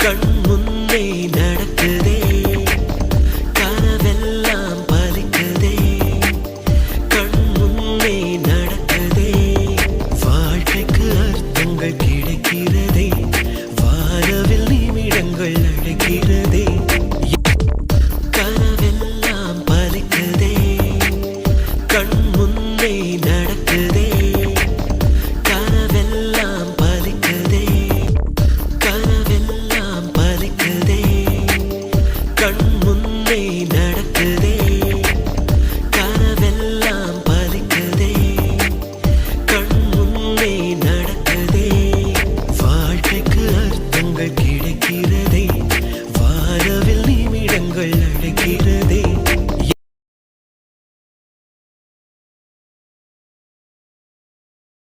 கண் முன்னே நடக்குதே. கனவெல்லாம் பலிக்குதே. கண் முன்னே நடக்குதே. வாழ்க்கைக்கு அர்த்தங்கள் கிடைக்கிறதே. வாரவில் நிமிடங்கள் அழைக்கிறதே கனவெல்லாம் பலிக்குதே. கண் முன்னே நடக்குதே. எல்லாமே நடக்குதே. கனவெல்லாம் பலிக்குதே கண் முன்னே நடக்குதே. வாழ்க்கைக்கு அர்த்தங்கள் கிடைக்கிறதே. வாரவில் நிமிடங்கள் அடைக்கிறதே.